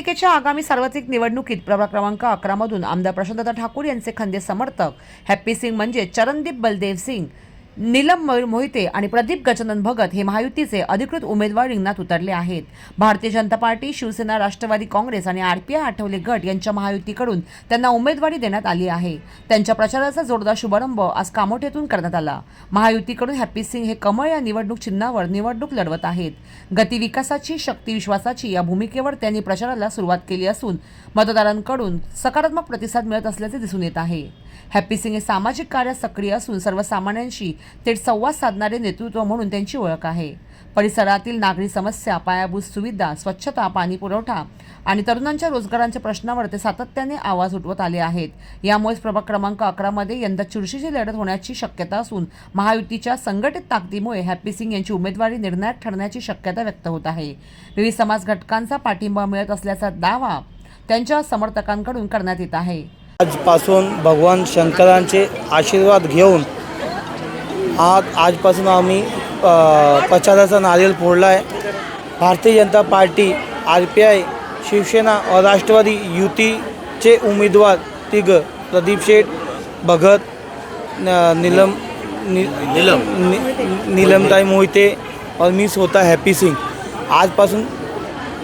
महापालिकेच्या आगामी सार्वत्रिक निवडणुकीत प्रभाग क्रमांक अकरामधून आमदार प्रशांतदा ठाकूर यांचे खंदे समर्थक. हॅप्पी सिंग म्हणजे चरणदीप बलदेव सिंग. नीलम मयूर मोहिते आणि प्रदीप गजानन भगत हे महायुतीचे अधिकृत उमेदवार रिंगणात उतरले आहेत. भारतीय जनता पार्टी शिवसेना राष्ट्रवादी काँग्रेस आणि आरपीआय आठवले गट यांच्या महायुतीकडून त्यांना उमेदवारी देण्यात आली आहे. त्यांच्या प्रचाराचा जोरदार शुभारंभ आज कामोठ्यातून करण्यात आला. महायुतीकडून हॅप्पी सिंग हे कमळ या निवडणूक चिन्हावर निवडणूक लढवत आहेत. गती विकासाची शक्ती विश्वासाची या भूमिकेवर त्यांनी प्रचाराला सुरुवात केली असून मतदारांकडून सकारात्मक प्रतिसाद मिळत असल्याचे दिसून येत आहे. हॅपी सिंग हे सामाजिक कार्यात सक्रिय असून सर्वसामान्यांशी थेट संवाद साधणारे नेतृत्व म्हणून त्यांची ओळख आहे. परिसरातील नागरी समस्या पायाभूत सुविधा स्वच्छता पाणी पुरवठा आणि तरुणांच्या रोजगारांच्या प्रश्नावर ते सातत्याने आवाज उठवत आले आहेत. यामुळेच प्रभाग क्रमांक अकरामध्ये यंदा चुरशीची लढत होण्याची शक्यता असून महायुतीच्या संघटित ताकदीमुळे हॅपी सिंग यांची उमेदवारी निर्णायक ठरण्याची शक्यता व्यक्त होत आहे. विविध समाज घटकांचा पाठिंबा मिळत असल्याचा दावा त्यांच्या समर्थकांकडून करण्यात येत आहे. आजपासून भगवान शंकरांचे आशीर्वाद घेऊन आज आजपासून आम्ही प्रचाराचा नारियल फोडला आहे Bharatiya Janata Party R P I Shivsena व राष्ट्रवादी युतीचे उमेदवार तिघ प्रदीप शेठ भगत न- नीलम नि, नीलम. नीलमताई मोहिते और मी स्वतः हॅपी सिंग. आजपासून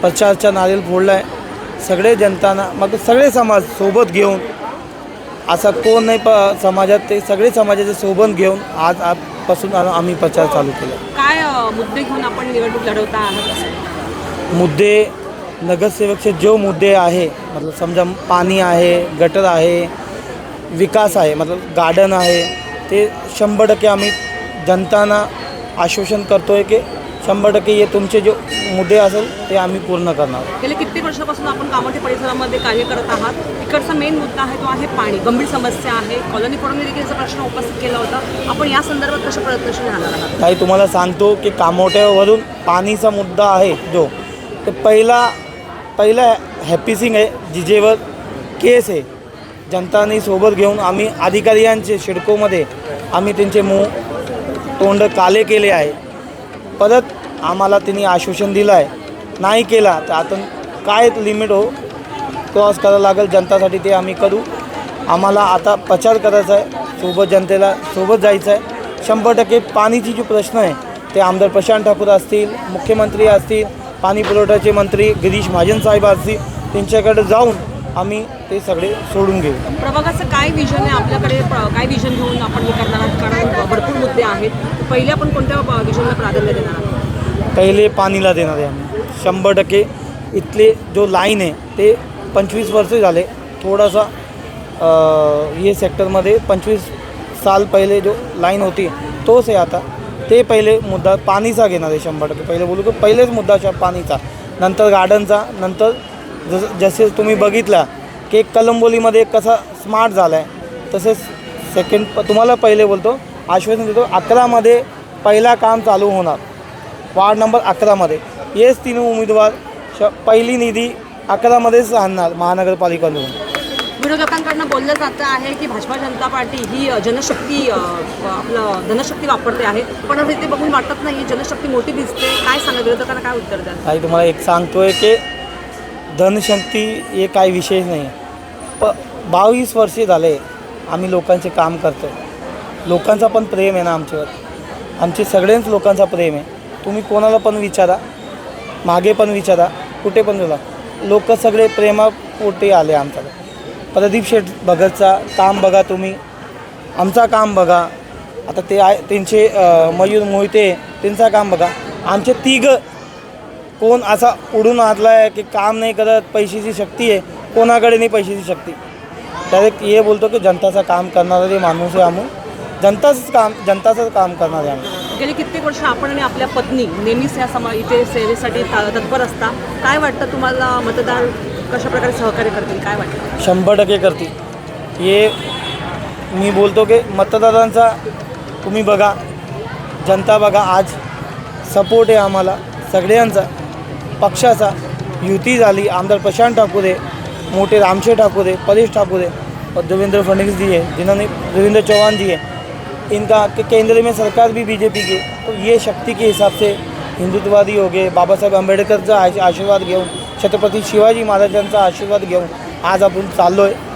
प्रचारचा नारियल फोडला आहे सगळे जनताना मग सगळे समाज सोबत घेऊन असा कोण नाही प समाजात ते सगळे समाजाचे सोबत घेऊन आज आजपासून आम्ही प्रचार चालू केला. काय अ, मुद्दे घेऊन आपण निवडणूक लढवता आहात? मुद्दे नगरसेवकचे जो मुद्दे आहे मतलब समजा पाणी आहे गटर आहे विकास आहे मतलब गार्डन आहे ते शंभर टक्के आम्ही जनतांना आश्वासन करतो आहे की शंभर टक्के हे तुमचे जो मुद्दे असेल ते आम्ही पूर्ण करणार. गेले कित्येक वर्षापासून आपण कामोठी परिसरामध्ये कार्य करत आहात. इकडचा मेन मुद्दा आहे तो आहे पाणी. गंभीर समस्या आहे. कॉलनी फोडून देखील प्रश्न उपस्थित केला होता. आपण या संदर्भात कशा प्रयत्नशील राहणार आहात? ताई तुम्हाला सांगतो की कामोठ्यावरून पाणीचा मुद्दा आहे जो ते पहिला पहिला हॅपी सिंग आहे जिजेवर केस आहे. जनताने सोबत घेऊन आम्ही अधिकाऱ्यांचे शिडकोमध्ये आम्ही त्यांचे मुंह तोंड काले केले आहे. परत आम्हाला त्यांनी आश्वासन दिलं आहे नाही केला तर आता काय लिमिट हो? क्रॉस करावं लागेल जनतासाठी ते आम्ही करू. आम्हाला आता प्रचार करायचा आहे. सोबत जनतेला सोबत जायचं आहे शंभर टक्के पाणीची जो प्रश्न आहे ते आमदार प्रशांत ठाकूर असतील मुख्यमंत्री असतील पाणी पुरवठ्याचे मंत्री गिरीश महाजन साहेब असतील त्यांच्याकडे जाऊन आम्ही ते सगळे सोडून घेऊ. प्रभागाचं काय विजन आहे आपल्याकडे? काय विजन घेऊन आपण हे करणार आहात? कारण भरपूर मुद्दे आहेत. पहिले आपण कोणत्या विजनला प्राधान्य देणार आहात? पहिले पाणीला देणार आहे आम्ही. शंभर टक्के इथले जो लाईन आहे ते पंचवीस वर्ष झाले. थोडासा हे सेक्टरमध्ये पंचवीस साल पहिले जो लाईन होती तोच आहे आता. ते पहिले मुद्दा पाणीचा घेणार आहे शंभर टक्के. पहिले बोलू की पहिलेच मुद्दा पाणीचा. नंतर गार्डनचा नंतर जस जसे तुम्ही बघितला की कलंबोलीमध्ये कसा स्मार्ट झाला आहे तसेच सेकंड तुम्हाला पहिले बोलतो आश्वासन देतो अकरामध्ये पहिला काम चालू होणार. वार्ड नंबर अकरामध्ये. हेच तीन उमेदवार श पहिली निधी अकरामध्येच आणणार महानगरपालिकेकडून. विरोधकांकडनं बोललं जातं आहे की भाजपा जनता पार्टी ही जनशक्ती आपलं धनशक्ती वापरते आहे. पण इथे बघून वाटत नाही जनशक्ती मोठी दिसते. काय सांगा विरोधकांना काय उत्तर द्याल? काही तुम्हाला एक सांगतोय की धनशक्ती हे काही विशेष नाही. प बावीस वर्षे झाले आम्ही लोकांचे काम करतो लोकांचा पण प्रेम आहे ना आमच्यावर. आमचे सगळ्यांच लोकांचा प्रेम आहे. तुम्ही कोणाला पण विचारा मागे पण विचारा कुठे पण बोला लोक सगळे प्रेमापोटी आले आमच्याकडे. प्रदीप शेठ भगतचा काम बघा तुम्ही. आमचा काम बघा. आता ते आहे त्यांचे मयूर मोहिते त्यांचा काम बघा. आमचे तिघ कोण असा उडून आतला आहे की काम नाही करत पैशाची शक्ती आहे कोणाकडे नाही पैशाची शक्ती. डायरेक्ट हे बोलतो की जनताचं काम करणारे माणूस आहे आम्ही. जनताचंच काम जनताचंच काम करणार आहे आम्ही. गेली कित्येक वर्ष आपण आणि आपल्या पत्नी नेहमीच या समा इथे सेवेसाठी ता- तत्पर असता. काय वाटतं तुम्हाला मतदार कशा प्रकारे सहकार्य करतील? काय वाटतं? शंभर टक्के करतील. हे मी बोलतो की मतदारांचा तुम्ही बघा जनता बघा आज सपोर्ट आहे आम्हाला सगळ्यांचा पक्षाचा. युती झाली आमदार प्रशांत ठाकूर आहे मोठे रामशे ठाकूर आहे परेश ठाकूर आहे देवेंद्र फडणवीस जी आहे जिन्होंने देवेंद्र चव्हाण जी आहे इनका के केंद्र में सरकार भी बीजेपी की। तो ये शक्ति के हिसाब से हिंदुत्ववादी हो गए बाबा साहेब आंबेडकरचा आश- आशीर्वाद घेऊन छत्रपती शिवाजी महाराजांचा आशीर्वाद घेऊन आज आपण चाललो आहे